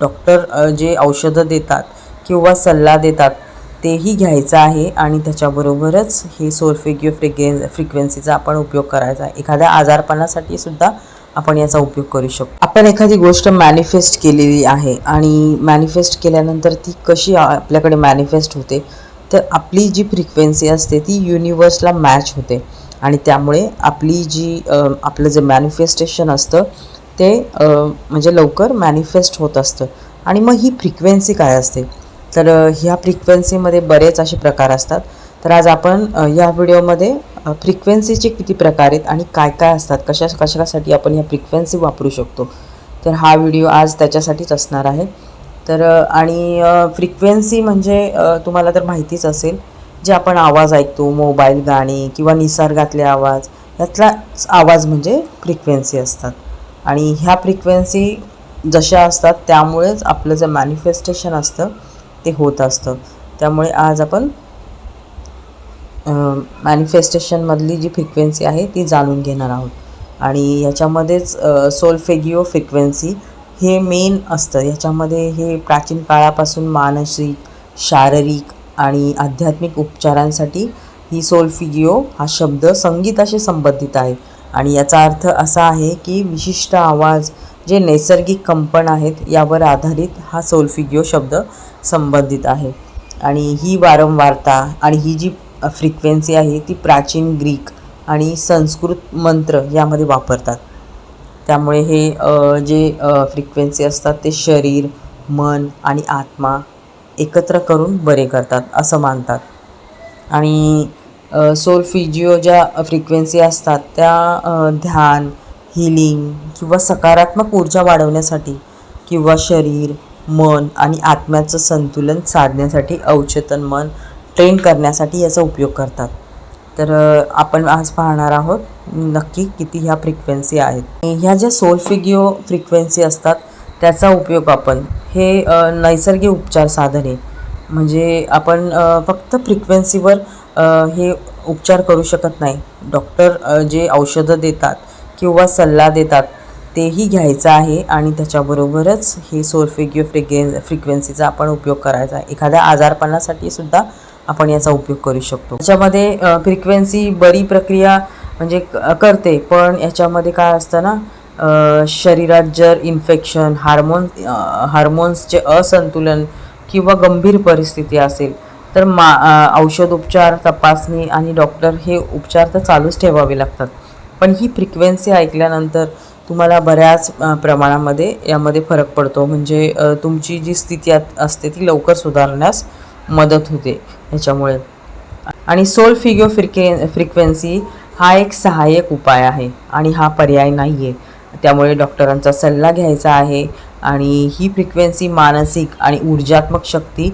Doctor जे औषधं देतात किंवा सल्ला देतात तेही घ्यायचं आहे आणि त्याच्याबरोबरच हे सोल्फेगिओ फ्रिक्वेन फ्रिक्वेन्सीचा आपण उपयोग करायचा आहे. एखाद्या आजारपणासाठी सुद्धा आपण याचा उपयोग करू शकतो. आपण एखादी गोष्ट मॅनिफेस्ट केलेली आहे आणि मॅनिफेस्ट केल्यानंतर ती कशी आपल्याकडे मॅनिफेस्ट होते तर आपली जी फ्रिक्वेन्सी असते ती युनिवर्सला मॅच होते. आणि त्यामुळे आपली जी आपलं जे मॅनिफेस्टेशन असतं ते म्हणजे लवकर मॅनिफेस्ट होत असतं. आणि मग ही फ्रिक्वेन्सी काय असते? तर ह्या फ्रिक्वेन्सीमध्ये बरेच असे प्रकार असतात. तर आज आपण या व्हिडिओमध्ये फ्रिक्वेन्सीचे किती प्रकार आहेत आणि काय काय असतात? कशा कशासाठी आपण ह्या फ्रिक्वेन्सी वापरू शकतो? तर हा व्हिडिओ आज त्याच्यासाठीच असणार आहे. तर आणि फ्रिक्वेन्सी म्हणजे तुम्हाला तर माहितीच असेल जे आपण आवाज ऐकतो मोबाईल गाणी किंवा निसर्गातले आवाज यातलाच आवाज म्हणजे फ्रिक्वेन्सी असतात. आणि ह्या फ्रिक्वेन्सी जशा असतात त्यामुळेच आपलं जे मॅनिफेस्टेशन असतं ते होत असतं. त्यामुळे आज आपण मॅनिफेस्टेशनमधली जी फ्रिक्वेन्सी आहे ती जाणून घेणार आहोत. आणि याच्यामध्येच सोलफेगिओ फ्रिक्वेन्सी हे मेन असतं. याच्यामध्ये हे प्राचीन काळापासून मानसिक शारीरिक आणि आध्यात्मिक उपचारांसाठी ही सोलफिगिओ हा शब्द संगीताशी संबंधित आहे. आणि याचा अर्थ असा आहे की विशिष्ट आवाज जे नैसर्गिक कंपन आहेत यावर आधारित हा सोलफिगिओ शब्द संबंधित आहे. आणि ही वारंवारता आणि ही जी फ्रिक्वेन्सी आहे ती प्राचीन ग्रीक आणि संस्कृत मंत्र यामध्ये वापरतात. त्यामुळे हे जे फ्रिक्वेन्सी असतात ते शरीर मन आणि आत्मा एकत्र करून बरे करतात असं मानतात. आणि सोलफिजिओ ज्या फ्रिक्वेन्सी असतात त्या ध्यान हिलिंग किंवा सकारात्मक ऊर्जा वाढवण्यासाठी किंवा शरीर मन आणि आत्म्याचं संतुलन साधण्यासाठी अवचेतन मन ट्रेन करण्यासाठी याचा उपयोग करतात. तर आपण आज पाहणार आहोत नक्की किती ह्या फ्रिक्वेन्सी आहेत. ह्या ज्या सोलफिगिओ फ्रिक्वेन्सी असतात त्याचा उपयोग आपण हे नैसर्गिक उपचार साधने म्हणजे आपण फक्त फ्रिक्वेन्सीवर हे उपचार करू शकत नाही. डॉक्टर जे औषधं देतात किंवा सल्ला देतात तेही घ्यायचं आहे आणि त्याच्याबरोबरच हे सोलफेगिओ फ्रिगे फ्रिक्वेन्सीचा आपण उपयोग करायचा आहे. एखाद्या आजारपणासाठी सुद्धा आपण याचा उपयोग करू शकतो. त्याच्यामध्ये फ्रिक्वेन्सी बरी प्रक्रिया म्हणजे करते पण याच्यामध्ये काय असतं ना शरीरात जर इन्फेक्शन हार्मोन हार्मोन्सचे असंतुलन किंवा गंभीर परिस्थिती असेल तर मा औषधोपचार तपासणी आणि डॉक्टर हे उपचार तर चालूच ठेवावे लागतात. पण ही फ्रिक्वेन्सी ऐकल्यानंतर तुम्हाला बऱ्याच प्रमाणामध्ये यामध्ये फरक पडतो. म्हणजे तुमची जी स्थिती आत- असते ती लवकर सुधारण्यास मदत होते ह्याच्यामुळे आणि सोल फिगिओ फ्रिके फ्रिक्वेन्सी हा एक सहाय्यक उपाय आहे आणि हा पर्याय नाही आहे त्यामुळे डॉक्टरांचा सल्ला घ्यायचा आहे आणि ही फ्रिक्वेन्सी मानसिक आणि ऊर्जात्मक शक्ती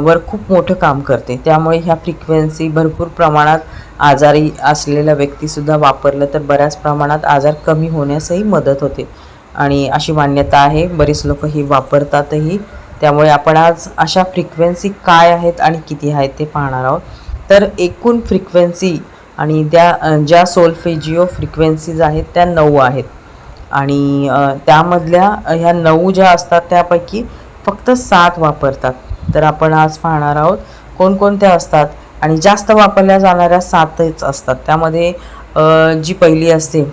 वर खूप मोठं काम करते. त्यामुळे ह्या फ्रिक्वेन्सी भरपूर प्रमाणात आजारी असलेल्या व्यक्तीसुद्धा वापरलं तर बऱ्याच प्रमाणात आजार कमी होण्यासही मदत होते. आणि अशी मान्यता आहे बरीच लोक ही वापरतातही. त्यामुळे आपण आज अशा फ्रिक्वेन्सी काय आहेत आणि किती आहेत ते पाहणार आहोत. तर एकूण फ्रिक्वेन्सी आणि त्या ज्या सोलफेजिओ फ्रिक्वेन्सीज आहेत त्या नऊ आहेत. आणि त्यामधल्या ह्या नऊ ज्या असतात त्यापैकी फक्त सात वापरतात. तर आपण आज पाहणार आहोत कोणकोणत्या असतात आणि जास्त वापरल्या जाणाऱ्या सातच असतात. त्यामध्ये जी पहिली असते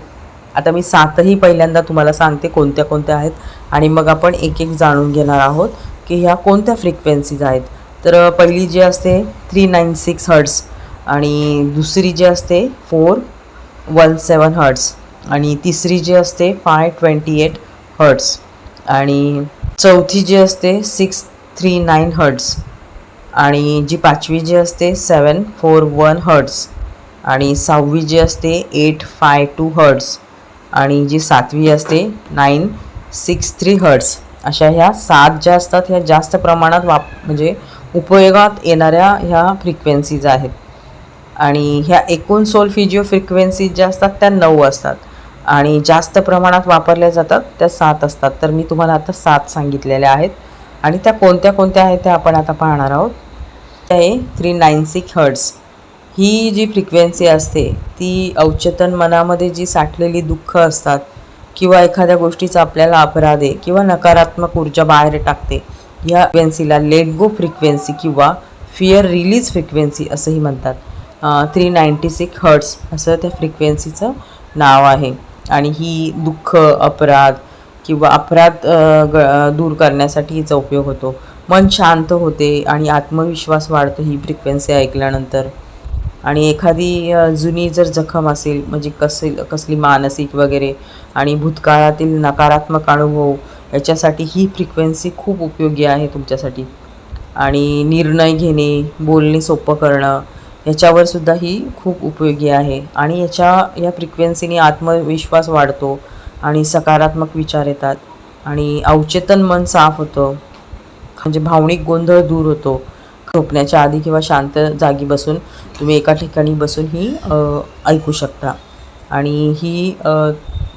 आता मी सातही पहिल्यांदा तुम्हाला सांगते कोणत्या कोणत्या आहेत आणि मग आपण एक एक जाणून घेणार आहोत की ह्या कोणत्या फ्रिक्वेन्सीज आहेत. तर पहिली जी असते थ्री नाईन सिक्स हर्ट्स आणि दुसरी जी असते फोर वन सेवन हर्ट्स आणि तिसरी जी असते फाय ट्वेंटी एट हर्ट्स आणि चौथी जी असते सिक्स थ्री नाईन हर्ट्स आणि जी पाचवी जी असते सेवन फोर वन हर्ट्स आणि सहावी जी असते एट फाय टू हर्ट्स आणि जी सातवी असते नाईन सिक्स थ्री हर्ट्स अशा ह्या सात ज्या असतात ह्या जास्त प्रमाणात वाप म्हणजे उपयोगात येणाऱ्या ह्या फ्रिक्वेन्सीज आहेत. आणि ह्या एकूण सोल फिजिओ फ्रिक्वेन्सीज ज्या असतात त्या नऊ असतात. आणि जास्त प्रमाणात वापरल्या जातात त्या सात असतात. तर मी तुम्हाला आता सात सांगितलेल्या आहेत. आणि त्या कोणत्या कोणत्या आहेत त्या आपण आता पाहणार आहोत. त्या आहे थ्री नाईन सिक्स हर्ड्स ही जी फ्रिक्वेन्सी असते ती अवचेतन मनामध्ये जी साठलेली दुःख असतात किंवा एखाद्या गोष्टीचा आपल्याला अपराध आहे किंवा नकारात्मक ऊर्जा बाहेर टाकते या फ्रिक्वेन्सीला लेट गो फ्रिक्वेन्सी किंवा फिअर रिलीज फ्रिक्वेन्सी असंही म्हणतात. थ्री नाईंटी सिक्स हर्ट्स असं त्या फ्रिक्वेन्सीचं नाव आहे. आणि ही दुःख अपराध किंवा अपराध ग दूर करण्यासाठी हिचा उपयोग होतो. मन शांत होते आणि आत्मविश्वास वाढतो ही फ्रिक्वेन्सी ऐकल्यानंतर. आणि एखादी जुनी जर जखम असेल म्हणजे कसली कसली मानसिक वगैरे आणि भूतकाळातील नकारात्मक अनुभव याच्यासाठी ही फ्रिक्वेन्सी खूप उपयोगी आहे तुमच्यासाठी. आणि निर्णय घेणे बोलणे सोपं करणं याच्यावर सुद्धा ही खूप उपयोगी आहे. आणि याच्या या फ्रिक्वेन्सीने आत्मविश्वास वाढतो. आणि सकारात्मक विचार येतात. आणि अवचेतन मन साफ होतं. म्हणजे भावनिक गोंधळ दूर होतो. झोपण्याच्या आधी किंवा शांत जागी बसून तुम्ही एका ठिकाणी बसून ही ऐकू शकता. आणि ही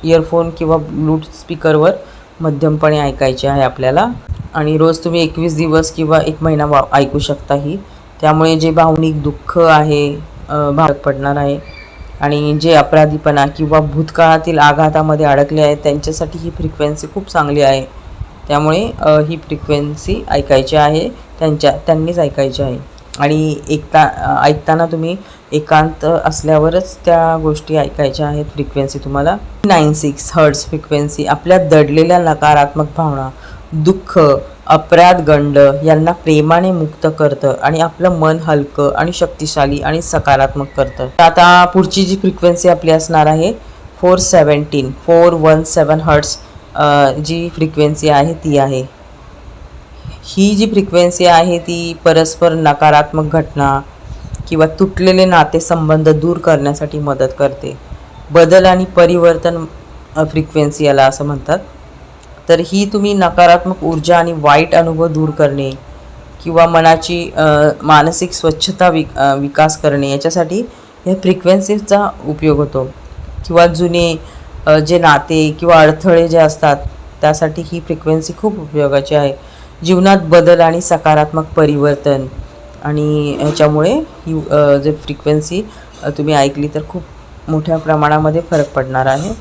इयरफोन किंवा ब्लूट स्पीकरवर मध्यमपणे ऐकायची आहे आपल्याला. आणि रोज तुम्ही एकवीस दिवस किंवा एक महिना वा ऐकू शकता ही. त्यामुळे जे भावनिक दुःख आहे भाग पडणार आहे आणि जे अपराधीपणा किंवा भूतकाळातील आघातामध्ये अडकले आहेत त्यांच्यासाठी ही फ्रिक्वेन्सी खूप चांगली आहे. त्यामुळे ही फ्रिक्वेन्सी ऐकायची आहे त्यांच्या त्यांनीच ऐकायची आहे. आणि ऐकता ऐकताना तुम्ही एकांत असल्यावरच त्या गोष्टी ऐकायच्या आहेत फ्रिक्वेन्सी तुम्हाला. नाईन सिक्स हर्ट्स फ्रिक्वेन्सी आपल्या दडलेल्या नकारात्मक भावना दुःख अपराध गंड यांना प्रेमाने मुक्त करतं आणि आपलं मन हलकं आणि शक्तिशाली आणि सकारात्मक करतं. तर आता पुढची जी फ्रिक्वेन्सी आपली असणार आहे four seventeen four one seven hertz जी फ्रिक्वेन्सी आहे ती आहे. ही जी फ्रिक्वेन्सी आहे ती परस्पर नकारात्मक घटना किंवा तुटलेले नातेसंबंध दूर करण्यासाठी मदत करते. बदल आणि परिवर्तन फ्रिक्वेन्सी याला असं म्हणतात. तर ही तुम्ही नकारात्मक ऊर्जा आणि वाईट अनुभव दूर करणे किंवा मनाची मानसिक स्वच्छता विक विकास करणे याच्यासाठी ह्या फ्रिक्वेन्सीचा उपयोग होतो. किंवा जुने जे नाते किंवा अडथळे जे असतात त्यासाठी ही फ्रिक्वेन्सी खूप उपयोगाची आहे. जीवनात बदल आणि सकारात्मक परिवर्तन आणि ह्याच्यामुळे ही जे फ्रिक्वेन्सी तुम्ही ऐकली तर खूप मोठ्या प्रमाणामध्ये फरक पडणार आहे.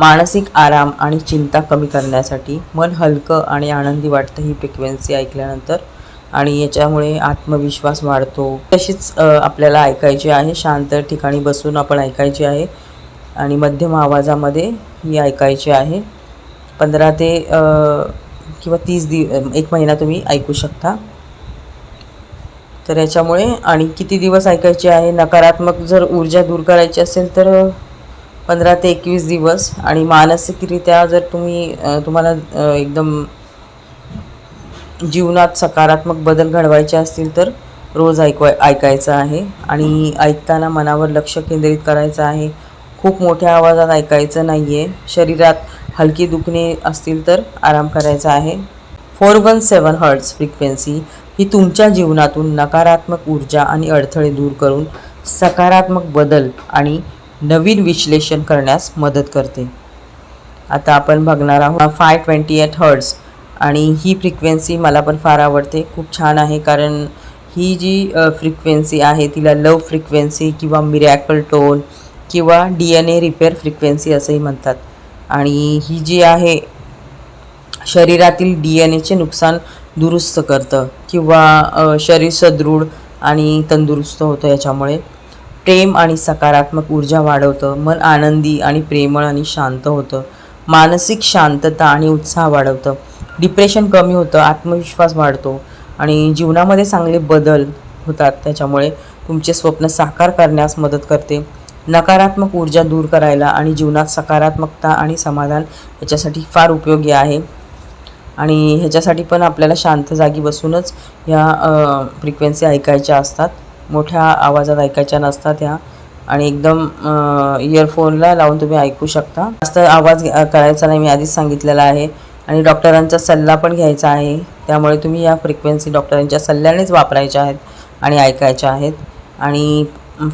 मानसिक आराम आणि चिंता कमी करण्यासाठी मन हलकं आणि आनंदी वाटतं ही फ्रिक्वेन्सी ऐकल्यानंतर. आणि याच्यामुळे आत्मविश्वास वाढतो. तशीच आपल्याला ऐकायची आहे. शांत ठिकाणी बसून आपण ऐकायची आहे. आणि मध्यम आवाजामध्ये ही ऐकायची आहे. पंधरा ते किंवा तीस दिव एक महिना तुम्ही ऐकू शकता. तर याच्यामुळे आणि किती दिवस ऐकायची आहे? नकारात्मक जर ऊर्जा दूर करायची असेल तर पंधरा ते एकवीस दिवस आणि मानसिकरित्या जर तुम्ही तुम्हाला एकदम जीवनात सकारात्मक बदल घडवायचे असतील तर रोज ऐकवाय ऐकायचं आहे आणि ऐकताना मनावर लक्ष केंद्रित करायचं आहे. खूप मोठ्या आवाजात ऐकायचं नाही आहे शरीरात हलकी दुखणे असतील तर आराम करायचा आहे. Four one seven hertz frequency ही तुमच्या जीवनातून नकारात्मक ऊर्जा आणि अडथळे दूर करून सकारात्मक बदल आणि नवीन विश्लेषण करण्यास मदत करते. आता आपण बघणार आहोत फाय ट्वेंटी एट हर्ड्स आणि ही फ्रिक्वेन्सी मला पण फार आवडते. खूप छान आहे कारण ही जी फ्रिक्वेन्सी आहे तिला लव फ्रिक्वेन्सी किंवा मिरॅकल टोन किंवा D N A repair frequency असंही म्हणतात. आणि ही जी आहे शरीरातील डी एन एचे नुकसान दुरुस्त करतं किंवा शरीर सदृढ आणि तंदुरुस्त होतं याच्यामुळे. प्रेम आणि सकारात्मक ऊर्जा वाढवतं. मन आनंदी आणि प्रेमळ आणि शांत होतं. मानसिक शांतता आणि उत्साह वाढवतं. डिप्रेशन कमी होतं आत्मविश्वास वाढतो आणि जीवनामध्ये चांगले बदल होतात. त्याच्यामुळे तुमचे स्वप्न साकार करण्यास मदत करते. नकारात्मक ऊर्जा दूर करायला आणि जीवनात सकारात्मकता आणि समाधान याच्यासाठी फार उपयोगी आहे. आणि ह्याच्यासाठी पण आपल्याला शांत जागी बसूनच ह्या फ्रिक्वेन्सी ऐकायच्या असतात. मोठ्या आवाजात ऐकायच्या नसतात ह्या आणि एकदम इयरफोनला लावून तुम्ही ऐकू शकता. जास्त आवाज करायचा नाही मी आधीच सांगितलेला आहे. आणि डॉक्टरांचा सल्ला पण घ्यायचा आहे. त्यामुळे तुम्ही या फ्रिक्वेन्सी डॉक्टरांच्या सल्ल्यानेच वापरायच्या आहेत आणि ऐकायच्या आहेत. आणि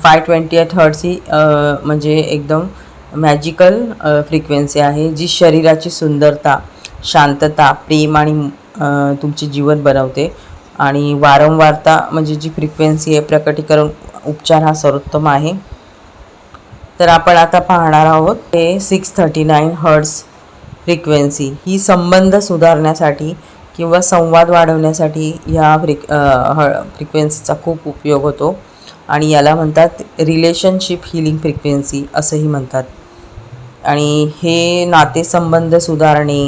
फाय ट्वेंटी एट हर्ट्स ही म्हणजे एकदम मॅजिकल फ्रिक्वेन्सी आहे जी शरीराची सुंदरता शांतता प्रेम आणि तुमचे जीवन बनवते. आणि वारंवारता म्हणजे जी फ्रिक्वेन्सी आहे प्रकटीकरण उपचार हा सर्वोत्तम आहे. तर आपण आता पाहणार आहोत ते six thirty nine hertz frequency ही संबंध सुधारण्यासाठी किंवा संवाद वाढवण्यासाठी ह्या फ्रिक ह फ्रिक्वेन्सीचा खूप उपयोग होतो. आणि याला म्हणतात रिलेशनशिप हिलिंग फ्रिक्वेन्सी असंही म्हणतात. आणि हे नातेसंबंध सुधारणे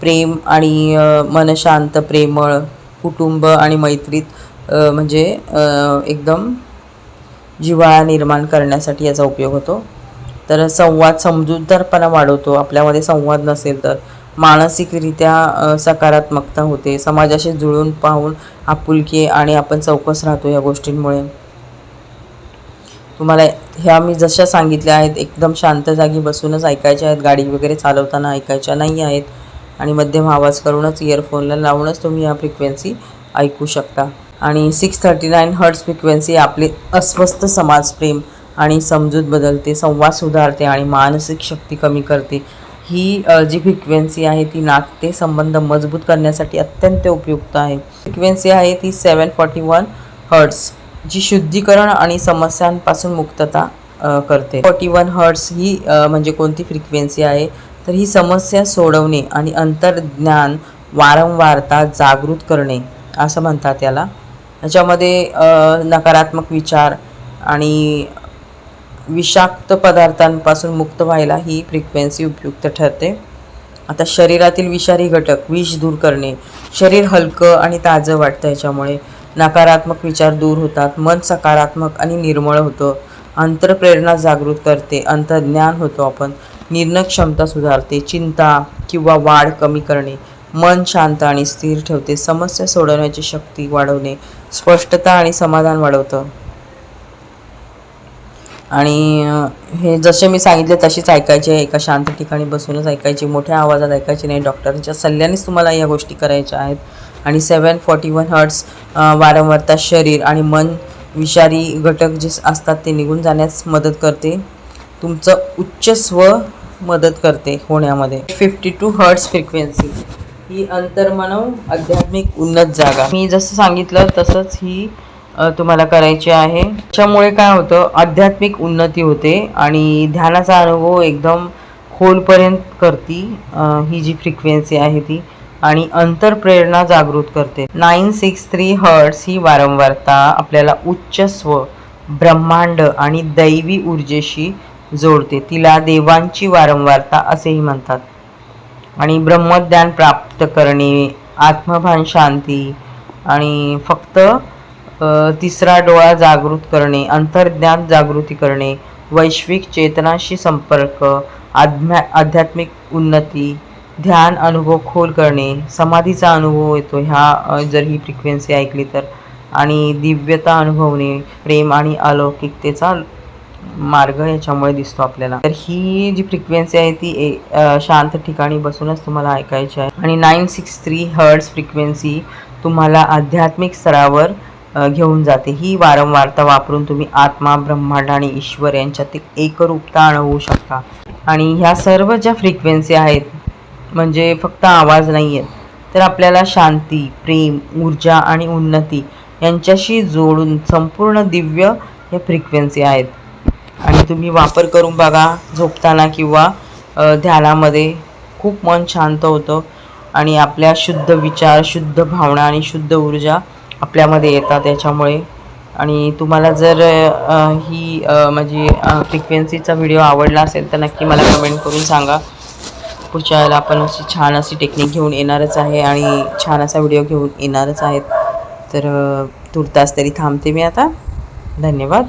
प्रेम आणि मनशांत प्रेमळ कुटुंब आणि मैत्रीत म्हणजे एकदम जिव्हाळा निर्माण करण्यासाठी याचा उपयोग होतो. तर संवाद समजूतदारपणा वाढवतो. आपल्यामध्ये संवाद नसेल तर. मानसिकरित्या सकारात्मकता होते. समाजाशी जुळून पाहून आपुलकी आणि आपण चौकस राहतो या गोष्टींमुळे. तुम्हाला ह्या मी जशा सांगितल्या आहेत एकदम शांत जागी बसूनच ऐकायच्या आहेत गाडी वगैरे चालवताना ऐकायच्या नाही आहेत आणि मध्यम आवाज करूनच इयरफोनला लावूनच तुम्ही या फ्रिक्वेन्सी ऐकू शकता. आणि six thirty nine hertz frequency आपले अस्वस्थ समाजप्रेम आणि समजूत बदलते संवाद सुधारते आणि मानसिक शक्ती कमी करते. ही जी फ्रिक्वेन्सी आहे ती नाते संबंध मजबूत करण्यासाठी अत्यंत उपयुक्त आहे. फ्रिक्वेन्सी आहे ती सेवन फॉर्टी वन हर्ट्स जी शुद्धीकरण आणि समस्यांपासून मुक्तता करते. फॉर्टी वन हर्ट्स ही म्हणजे कोणती फ्रिक्वेन्सी आहे? तर ही समस्या सोडवणे आणि अंतर्ज्ञान वारंवारता जागृत करणे असं म्हणतात याला. याच्यामध्ये नकारात्मक विचार आणि विषाक्त पदार्थांपासून मुक्त व्हायला ही फ्रिक्वेन्सी उपयुक्त ठरते. आता शरीरातील विषारी घटक विष दूर करणे शरीर हलकं आणि ताजं वाटतं याच्यामुळे नकारात्मक विचार दूर होतात मन सकारात्मक आणि निर्मळ होतं अंतरप्रेरणा जागृत करते अंतर्ज्ञान होतो आपण. निर्णय क्षमता सुधारते चिंता किंवा वाढ कमी करणे मन शांत आणि स्थिर ठेवते समस्या सोडवण्याची शक्ती वाढवणे स्पष्टता आणि समाधान वाढवतं. आणि हे जसे मी सांगितले तशीच ऐकायचे एका शांत ठिकाणी बसूनच ऐकायची मोठ्या आवाजात ऐकायची नाही डॉक्टरांच्या सल्ल्यानेच तुम्हाला या गोष्टी करायच्या आहेत. आणि सेवन फॉर्टी वन हर्ट्स वारंवारता शरीर आणि मन विषारी घटक जे असतात ते निघून जाण्यास मदत करते. तुमचं उच्च स्व मदत करते होण्यामध्ये फिफ्टी टू हर्ट्स फ्रिक्वेन्सी ही अंतर्मनव आध्यात्मिक उन्नत जागा. मी जसं सांगितलं तसंच ही तुम्हाला करायची आहे. त्याच्यामुळे काय होतं आध्यात्मिक उन्नती होते आणि ध्यानाचा अनुभव एकदम खोलपर्यंत करती ही जी फ्रिक्वेन्सी आहे ती आणि अंतरप्रेरणा जागृत करते. नाईन सिक्स थ्री हर्ट्स ही वारंवारता आपल्याला उच्च स्व ब्रह्मांड आणि दैवी ऊर्जेशी जोडते. तिला देवांची वारंवारता असेही म्हणतात. आणि ब्रह्मज्ञान प्राप्त करणे आत्मभान शांती आणि फक्त तिसरा डोळा जागृत करणे अंतर्ज्ञान जागृती करणे वैश्विक चेतनाशी संपर्क आध्या आध्यात्मिक उन्नती ध्यान अनुभव खोल करणे समाधीचा अनुभव येतो ह्या जर ही फ्रिक्वेन्सी ऐकली तर. आणि दिव्यता अनुभवणे प्रेम आणि अलौकिकतेचा मार्ग याच्यामुळे दिसतो आपल्याला. तर ही जी फ्रिक्वेन्सी आहे ती ए- शांत ठिकाणी बसूनच तुम्हाला ऐकायची आहे. आणि nine six three hertz frequency तुम्हाला आध्यात्मिक स्तरावर घेऊन जाते. ही वारंवारता वापरून तुम्ही आत्मा ब्रह्मांड आणि ईश्वर यांच्यातील एकरूपता अनुभवू शकता. आणि ह्या सर्व ज्या फ्रिक्वेन्सी आहेत म्हणजे फक्त आवाज नाही आहेत तर आपल्याला शांती प्रेम ऊर्जा आणि उन्नती यांच्याशी जोडून संपूर्ण दिव्य या फ्रिक्वेन्सी आहेत. आणि तुम्ही वापर करून बघा झोपताना किंवा ध्यानामध्ये खूप मन शांत होतं आणि आपल्या शुद्ध विचार शुद्ध भावना आणि शुद्ध ऊर्जा आपल्यामध्ये येतात त्याच्यामुळे आणि तुम्हाला जर ही म्हणजे फ्रिक्वेन्सीचा व्हिडिओ आवडला असेल तर नक्की मला कमेंट करून सांगा. पुढच्या वेळेला आपण अशी छान अशी टेक्निक घेऊन येणारच आहे आणि छान असा व्हिडिओ घेऊन येणारच आहेत. तर तुर्तास तरी थांबते मी आता. धन्यवाद.